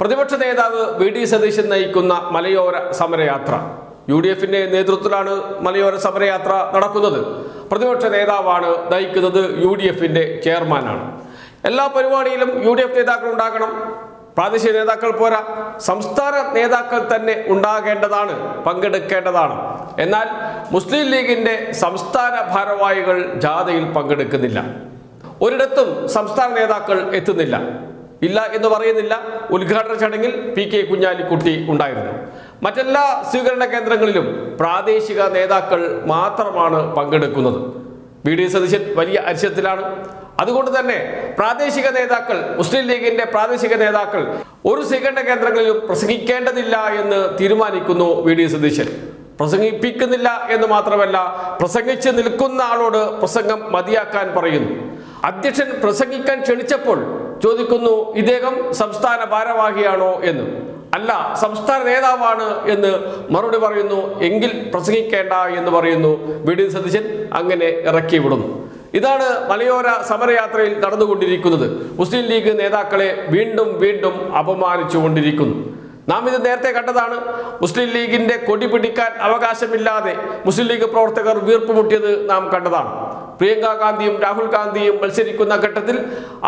പ്രതിപക്ഷ നേതാവ് V D Satheesan നയിക്കുന്ന മലയോര സമരയാത്ര. യു ഡി എഫിന്റെ നേതൃത്വത്തിലാണ് മലയോര സമരയാത്ര നടക്കുന്നത്. പ്രതിപക്ഷ നേതാവാണ് നയിക്കുന്നത് യു ഡി എഫിന്റെ ചെയർമാനാണ്. എല്ലാ പരിപാടിയിലും യു ഡി എഫ് നേതാക്കൾ ഉണ്ടാകണം. പ്രാദേശിക നേതാക്കൾ പോരാ. സംസ്ഥാന നേതാക്കൾ തന്നെ ഉണ്ടാകേണ്ടതാണ് പങ്കെടുക്കേണ്ടതാണ്. എന്നാൽ മുസ്ലിം ലീഗിന്റെ സംസ്ഥാന ഭാരവാഹികൾ ജാഥയിൽ പങ്കെടുക്കുന്നില്ല. ഒരിടത്തും സംസ്ഥാന നേതാക്കൾ എത്തുന്നില്ല. ഇല്ല എന്ന് പറയുന്നില്ല. ഉദ്ഘാടന ചടങ്ങിൽ പി കെ കുഞ്ഞാലിക്കുട്ടി ഉണ്ടായിരുന്നു. മറ്റെല്ലാ സ്വീകരണ കേന്ദ്രങ്ങളിലും പ്രാദേശിക നേതാക്കൾ മാത്രമാണ് പങ്കെടുക്കുന്നത്. വി ഡി സതീശൻ വലിയ അരിശത്തിലാണ്. അതുകൊണ്ട് തന്നെ പ്രാദേശിക നേതാക്കൾ മുസ്ലിം ലീഗിന്റെ പ്രാദേശിക നേതാക്കൾ ഒരു സ്വീകരണ കേന്ദ്രങ്ങളിലും പ്രസംഗിക്കേണ്ടതില്ല എന്ന് തീരുമാനിക്കുന്നു വി ഡി സതീശൻ. പ്രസംഗിപ്പിക്കുന്നില്ല എന്ന് മാത്രമല്ല പ്രസംഗിച്ച് നിൽക്കുന്ന ആളോട് പ്രസംഗം മതിയാക്കാൻ പറയുന്നു. അധ്യക്ഷൻ പ്രസംഗിക്കാൻ ക്ഷണിച്ചപ്പോൾ ചോദിക്കുന്നു ഇദ്ദേഹം സംസ്ഥാന ഭാരവാഹിയാണോ എന്ന്. അല്ല സംസ്ഥാന നേതാവാണ് എന്ന് മറുപടി പറയുന്നു എങ്കിൽ പ്രസംഗിക്കേണ്ട എന്ന് പറയുന്നു വി ഡി സതീശൻ അങ്ങനെ ഇറക്കി വിടുന്നു. ഇതാണ് മലയോര സമരയാത്രയിൽ നടന്നുകൊണ്ടിരിക്കുന്നത്. മുസ്ലിം ലീഗ് നേതാക്കളെ വീണ്ടും വീണ്ടും അപമാനിച്ചുകൊണ്ടിരിക്കുന്നു. നാം ഇത് നേരത്തെ കണ്ടതാണ്. മുസ്ലിം ലീഗിന്റെ കൊടി പിടിക്കാൻ അവകാശമില്ലാതെ മുസ്ലിം ലീഗ് പ്രവർത്തകർ വീർപ്പുമുട്ടിയത് നാം കണ്ടതാണ്. പ്രിയങ്ക ഗാന്ധിയും രാഹുൽ ഗാന്ധിയും മത്സരിക്കുന്ന ഘട്ടത്തിൽ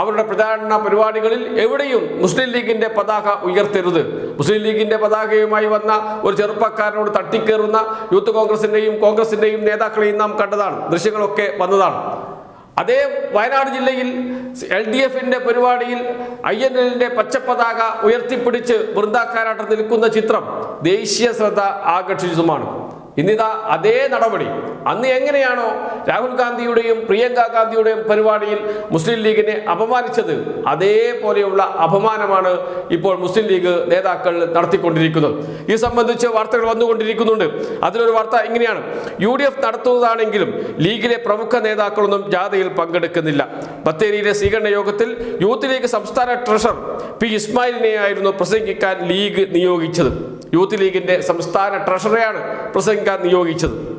അവരുടെ പ്രചാരണ പരിപാടികളിൽ എവിടെയും മുസ്ലിം ലീഗിന്റെ പതാക ഉയർത്തരുത്. മുസ്ലിം ലീഗിന്റെ പതാകയുമായി വന്ന ഒരു ചെറുപ്പക്കാരനോട് തട്ടിക്കേറുന്ന യൂത്ത് കോൺഗ്രസിന്റെയും കോൺഗ്രസിന്റെയും നേതാക്കളെയും നാം കണ്ടതാണ്. ദൃശ്യങ്ങളൊക്കെ വന്നതാണ്. അതേ വയനാട് ജില്ലയിൽ എൽ ഡി എഫിന്റെ പരിപാടിയിൽ ഐ എൻ എല്ലിന്റെ പച്ചപ്പതാക ഉയർത്തിപ്പിടിച്ച് വൃന്ദാക്കാരാട്ടം നിൽക്കുന്ന ചിത്രം ദേശീയ ശ്രദ്ധ ആകർഷിച്ചതുമാണ്. ഇന്നിതാ അതേ നടപടി. അന്ന് എങ്ങനെയാണോ രാഹുൽ ഗാന്ധിയുടെയും പ്രിയങ്ക ഗാന്ധിയുടെയും പരിപാടിയിൽ മുസ്ലിം ലീഗിനെ അപമാനിച്ചത് അതേപോലെയുള്ള അപമാനമാണ് ഇപ്പോൾ മുസ്ലിം ലീഗ് നേതാക്കൾ നടത്തിക്കൊണ്ടിരിക്കുന്നത്. ഈ സംബന്ധിച്ച് വാർത്തകൾ വന്നുകൊണ്ടിരിക്കുന്നുണ്ട്. അതിലൊരു വാർത്ത ഇങ്ങനെയാണ്. യു ഡി എഫ് നടത്തുന്നതാണെങ്കിലും ലീഗിലെ പ്രമുഖ നേതാക്കളൊന്നും ജാഥയിൽ പങ്കെടുക്കുന്നില്ല. ബത്തേരിയിലെ സ്വീകരണ യോഗത്തിൽ യൂത്ത് ലീഗ് സംസ്ഥാന ട്രഷറർ പി ഇസ്മായിലിനെയായിരുന്നു പ്രസംഗിക്കാൻ ലീഗ് നിയോഗിച്ചത്. യൂത്ത് ലീഗിന്റെ സംസ്ഥാന ട്രഷറെയാണ് പ്രസംഗിക്കാൻ നിയോഗിച്ചത്.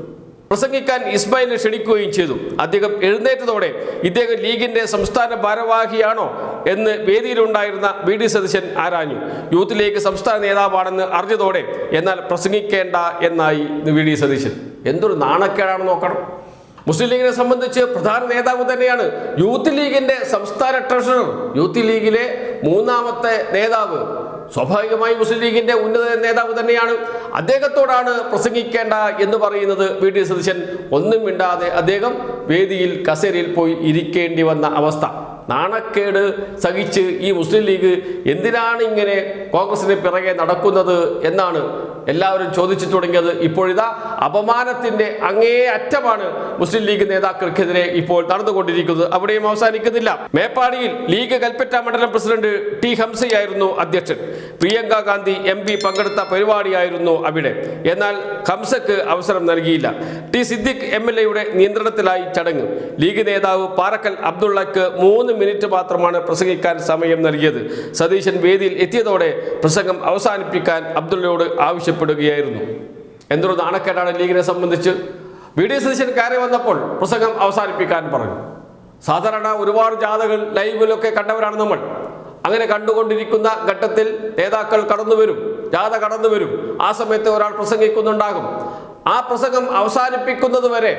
പ്രസംഗിക്കാൻ ഇസ്മായിലിനെ ക്ഷണിക്കുകയും ചെയ്തു. അദ്ദേഹം എഴുന്നേറ്റതോടെ ഇദ്ദേഹം ലീഗിന്റെ സംസ്ഥാന ഭാരവാഹിയാണോ എന്ന് വേദിയിലുണ്ടായിരുന്ന വി ഡി സതീശൻ ആരാഞ്ഞു. യൂത്ത് ലീഗ് സംസ്ഥാന നേതാവാണെന്ന് അറിഞ്ഞതോടെ എന്നാൽ പ്രസംഗിക്കേണ്ട എന്നായി വി ഡി സതീശൻ. എന്തൊരു നാണക്കേടാണെന്ന് നോക്കണം. മുസ്ലിം ലീഗിനെ സംബന്ധിച്ച് പ്രധാന നേതാവ് തന്നെയാണ്. യൂത്ത് ലീഗിന്റെ സംസ്ഥാന ട്രഷറർ. യൂത്ത് ലീഗിലെ മൂന്നാമത്തെ നേതാവ് സ്വാഭാവികമായി മുസ്ലിം ലീഗിന്റെ ഉന്നത നേതാവ് തന്നെയാണ്. അദ്ദേഹത്തോടാണ് പ്രസംഗിക്കേണ്ട എന്ന് പറയുന്നത് വി. ഡി സതീശൻ. ഒന്നും മിണ്ടാതെ അദ്ദേഹം വേദിയിൽ കസേരയിൽ പോയി ഇരിക്കേണ്ടി വന്ന അവസ്ഥ. നാണക്കേട് സഹിച്ച് ഈ മുസ്ലിം ലീഗ് എന്തിനാണ് ഇങ്ങനെ കോൺഗ്രസിന് പിറകെ നടക്കുന്നത് എന്നാണ് എല്ലാവരും ചോദിച്ചു തുടങ്ങിയത്. ഇപ്പോഴിതാ അപമാനത്തിന്റെ അങ്ങേ അറ്റമാണ് മുസ്ലിം ലീഗ് നേതാക്കൾക്കെതിരെ ഇപ്പോൾ നടന്നുകൊണ്ടിരിക്കുന്നത്. അവിടെയും അവസാനിക്കുന്നില്ല. മേപ്പാടിയിൽ ലീഗ് കൽപ്പറ്റ മണ്ഡലം പ്രസിഡന്റ് ടി ഹംസയായിരുന്നു അധ്യക്ഷൻ. പ്രിയങ്ക ഗാന്ധി എം പി പങ്കെടുത്ത പരിപാടിയായിരുന്നു അവിടെ. എന്നാൽ ഹംസക്ക് അവസരം നൽകിയില്ല. ടി സിദ്ദിഖ് എം എൽ എയുടെ നിയന്ത്രണത്തിലായി ചടങ്ങ്. ലീഗ് നേതാവ് പാറക്കൽ അബ്ദുള്ളക്ക് മൂന്ന് മിനിറ്റ് മാത്രമാണ് പ്രസംഗിക്കാൻ സമയം നൽകിയത്. സതീശൻ വേദിയിൽ എത്തിയതോടെ പ്രസംഗം അവസാനിപ്പിക്കാൻ അബ്ദുള്ളയോട് ആവശ്യപ്പെടുകയായിരുന്നു. എന്തൊരു നാണക്കേടാണ് ലീഗിനെ സംബന്ധിച്ച്. വി ഡി സതീശൻ കയറി വന്നപ്പോൾ പ്രസംഗം അവസാനിപ്പിക്കാൻ പറഞ്ഞു. സാധാരണ ഒരുപാട് ജാഥകൾ ലൈവിലൊക്കെ കണ്ടവരാണ് നമ്മൾ. അങ്ങനെ കണ്ടുകൊണ്ടിരിക്കുന്ന ഘട്ടത്തിൽ നേതാക്കൾ കടന്നു വരും. ജാഥ കടന്നു വരും. ആ സമയത്ത് ഒരാൾ പ്രസംഗിക്കുന്നുണ്ടാകും. ആ പ്രസംഗം അവസാനിപ്പിക്കുന്നത് വരെ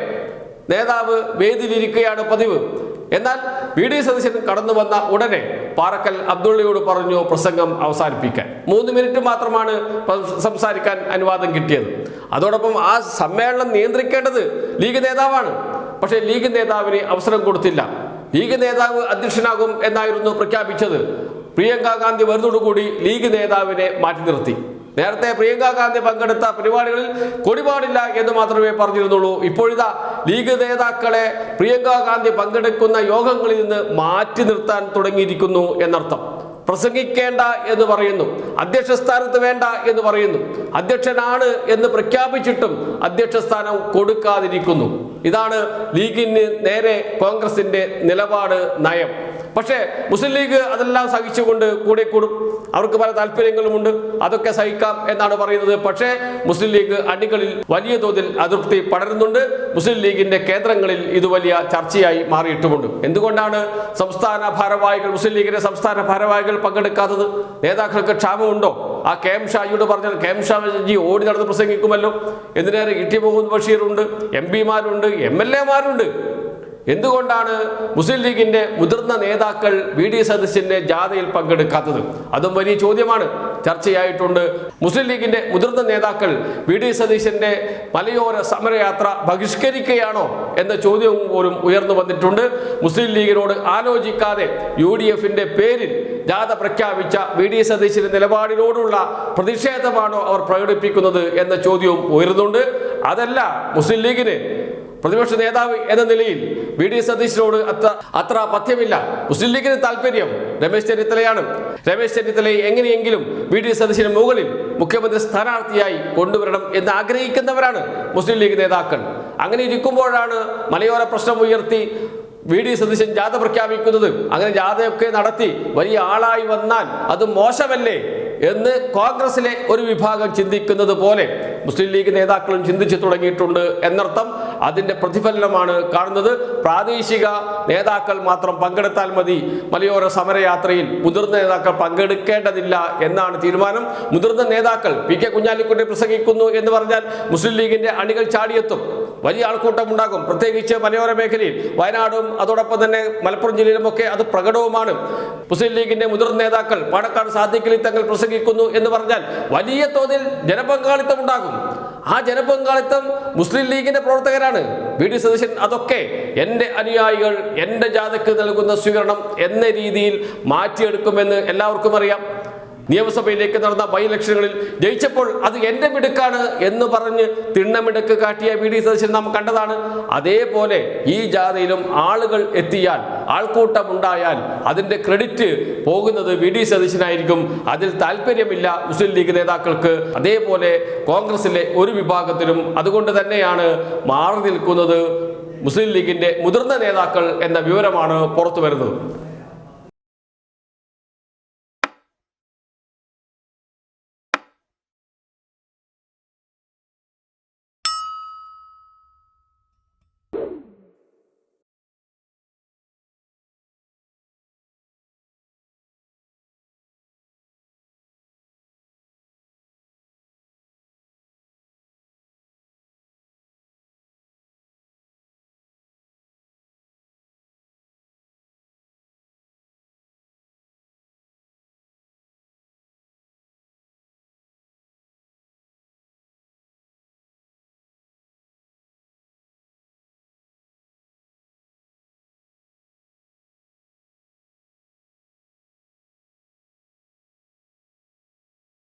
നേതാവ് വേദിയിലിരിക്കുകയാണ് പതിവ്. എന്നാൽ വി ഡി സതീശൻ കടന്നു വന്ന ഉടനെ പാറക്കൽ അബ്ദുള്ളയോട് പറഞ്ഞു പ്രസംഗം അവസാനിപ്പിക്കാൻ. മൂന്ന് മിനിറ്റ് മാത്രമാണ് സംസാരിക്കാൻ അനുവാദം കിട്ടിയത്. അതോടൊപ്പം ആ സമ്മേളനം നിയന്ത്രിക്കേണ്ടത് ലീഗ് നേതാവാണ്. പക്ഷേ ലീഗ് നേതാവിന് അവസരം കൊടുത്തില്ല. ലീഗ് നേതാവ് അധ്യക്ഷനാകും എന്നായിരുന്നു പ്രഖ്യാപിച്ചത്. പ്രിയങ്ക ഗാന്ധി വരുന്നതോടുകൂടി ലീഗ് നേതാവിനെ മാറ്റി നിർത്തി. നേരത്തെ പ്രിയങ്ക ഗാന്ധി പങ്കെടുത്ത പരിപാടികളിൽ കൊടിപാടില്ല എന്ന് മാത്രമേ പറഞ്ഞിരുന്നുള്ളൂ. ഇപ്പോഴിതാ ലീഗ് നേതാക്കളെ പ്രിയങ്ക ഗാന്ധി പങ്കെടുക്കുന്ന യോഗങ്ങളിൽ നിന്ന് മാറ്റി നിർത്താൻ തുടങ്ങിയിരിക്കുന്നു എന്നർത്ഥം. പ്രസംഗിക്കേണ്ട എന്ന് പറയുന്നു. അധ്യക്ഷ സ്ഥാനത്ത് വേണ്ട എന്ന് പറയുന്നു. അധ്യക്ഷനാണ് എന്ന് പ്രഖ്യാപിച്ചിട്ടും അധ്യക്ഷ സ്ഥാനം കൊടുക്കാതിരിക്കുന്നു. ഇതാണ് ലീഗിന് നേരെ കോൺഗ്രസിന്റെ നിലപാട് നയം. പക്ഷേ മുസ്ലിം ലീഗ് അതെല്ലാം സഹിച്ചുകൊണ്ട് കൂടെ കൂടും അവർക്ക് പല താല്പര്യങ്ങളുമുണ്ട്. അതൊക്കെ സഹിക്കാം എന്നാണ് പറയുന്നത്. പക്ഷേ മുസ്ലിം ലീഗ് അണികളിൽ വലിയ തോതിൽ അതൃപ്തി പടരുന്നുണ്ട്. മുസ്ലിം ലീഗിന്റെ കേന്ദ്രങ്ങളിൽ ഇത് വലിയ ചർച്ചയായി മാറിയിട്ടുമുണ്ട്. എന്തുകൊണ്ടാണ് സംസ്ഥാന ഭാരവാഹികൾ മുസ്ലിം ലീഗിന്റെ സംസ്ഥാന ഭാരവാഹികൾ പങ്കെടുക്കാത്തത്? നേതാക്കൾക്ക് ക്ഷാമമുണ്ടോ? ആ കെ എം ഷാജിയോട് പറഞ്ഞാൽ കെ എം ഷാജി ഓടി നടന്ന് പ്രസംഗിക്കുമല്ലോ. എന്തിനേറെ ഇ ടി മുഹമ്മദ് ബഷീറുണ്ട്. എം പിമാരുണ്ട് എം എൽ എമാരുണ്ട് എന്തുകൊണ്ടാണ് മുസ്ലിം ലീഗിന്റെ മുതിർന്ന നേതാക്കൾ വി ഡി സദസ്സിന്റെ ജാഥയിൽ പങ്കെടുക്കാത്തത്? അതും വലിയ ചോദ്യമാണ്. ചർച്ചയായിട്ടുണ്ട്. മുസ്ലിം ലീഗിന്റെ മുതിർന്ന നേതാക്കൾ വി ഡി സതീശന്റെ മലയോര സമരയാത്ര ബഹിഷ്കരിക്കുകയാണോ എന്ന ചോദ്യവും പോലും ഉയർന്നു വന്നിട്ടുണ്ട്. മുസ്ലിം ലീഗിനോട് ആലോചിക്കാതെ യു ഡി എഫിന്റെ പേരിൽ ജാഥ പ്രഖ്യാപിച്ച വി ഡി സതീശന്റെ നിലപാടിനോടുള്ള പ്രതിഷേധമാണോ അവർ പ്രകടിപ്പിക്കുന്നത് എന്ന ചോദ്യവും ഉയരുന്നുണ്ട്. അതല്ല മുസ്ലിം ലീഗിന് പ്രതിപക്ഷ നേതാവ് എന്ന നിലയിൽ വി ഡി സതീശനോട് അത്ര അത്ര പഥ്യമില്ല. മുസ്ലിം ലീഗിന് താല്പര്യം രമേശ് ചെന്നിത്തലയാണ്. രമേശ് ചെന്നിത്തലയെ എങ്ങനെയെങ്കിലും വി ഡി സതീശന് മുകളിൽ മുഖ്യമന്ത്രി സ്ഥാനാർത്ഥിയായി കൊണ്ടുവരണം എന്ന് ആഗ്രഹിക്കുന്നവരാണ് മുസ്ലിം ലീഗ് നേതാക്കൾ. അങ്ങനെ ഇരിക്കുമ്പോഴാണ് മലയോര പ്രശ്നം ഉയർത്തി വി ഡി സതീശൻ ജാഥ പ്രഖ്യാപിക്കുന്നത്. അങ്ങനെ ജാഥയൊക്കെ നടത്തി വലിയ ആളായി വന്നാൽ അത് മോശമല്ലേ എന്ന് കോൺഗ്രസിലെ ഒരു വിഭാഗം ചിന്തിക്കുന്നത് പോലെ മുസ്ലിം ലീഗ് നേതാക്കളും ചിന്തിച്ചു തുടങ്ങിയിട്ടുണ്ട് എന്നർത്ഥം അതിന്റെ പ്രതിഫലനമാണ് കാണുന്നത്. പ്രാദേശിക നേതാക്കൾ മാത്രം പങ്കെടുത്താൽ മതി. മലയോര സമരയാത്രയിൽ മുതിർന്ന നേതാക്കൾ പങ്കെടുക്കേണ്ടതില്ല എന്നാണ് തീരുമാനം. മുതിർന്ന നേതാക്കൾ പി കെ കുഞ്ഞാലിക്കുട്ടി പ്രസംഗിക്കുന്നു എന്ന് പറഞ്ഞാൽ മുസ്ലിം ലീഗിന്റെ അണികൾ ചാടിയെത്തും. വലിയ ആൾക്കൂട്ടം ഉണ്ടാകും പ്രത്യേകിച്ച് മലയോര മേഖലയിൽ. വയനാടും അതോടൊപ്പം തന്നെ മലപ്പുറം ജില്ലയിലുമൊക്കെ അത് പ്രകടവുമാണ്. മുസ്ലിം ലീഗിന്റെ മുതിർന്ന നേതാക്കൾ പാണക്കാട് സാദിഖലി തങ്ങൾ പ്രസംഗിക്കുന്നു എന്ന് പറഞ്ഞാൽ വലിയ തോതിൽ ജനപങ്കാളിത്തം ഉണ്ടാകും. ആ ജനപങ്കാളിത്തം മുസ്ലിം ലീഗിന്റെ പ്രവർത്തകരാണ്. വി. ഡി. സതീശൻ അതൊക്കെ എന്റെ അനുയായികൾ എന്റെ ജാഥയ്ക്ക് നൽകുന്ന സ്വീകരണം എന്ന രീതിയിൽ മാറ്റിയെടുക്കുമെന്ന് എല്ലാവർക്കും അറിയാം. നിയമസഭയിലേക്ക് നടന്ന ബൈ ഇലക്ഷനുകളിൽ ജയിച്ചപ്പോൾ അത് എന്റെ മിടുക്കാണ് എന്ന് പറഞ്ഞ് തിണ്ണമിടുക്ക് കാട്ടിയ വി ഡി സതീശൻ നാം കണ്ടതാണ്. അതേപോലെ ഈ ജാഥയിലും ആളുകൾ എത്തിയാൽ ആൾക്കൂട്ടം ഉണ്ടായാൽ അതിന്റെ ക്രെഡിറ്റ് പോകുന്നത് വി ഡി സതീശനായിരിക്കും. അതിൽ താല്പര്യമില്ല മുസ്ലിം ലീഗ് നേതാക്കൾക്ക്. അതേപോലെ കോൺഗ്രസിലെ ഒരു വിഭാഗത്തിലും അതുകൊണ്ട് തന്നെയാണ് മാറി നിൽക്കുന്നത് മുസ്ലിം ലീഗിന്റെ മുതിർന്ന നേതാക്കൾ എന്ന വിവരമാണ് പുറത്തു വരുന്നത്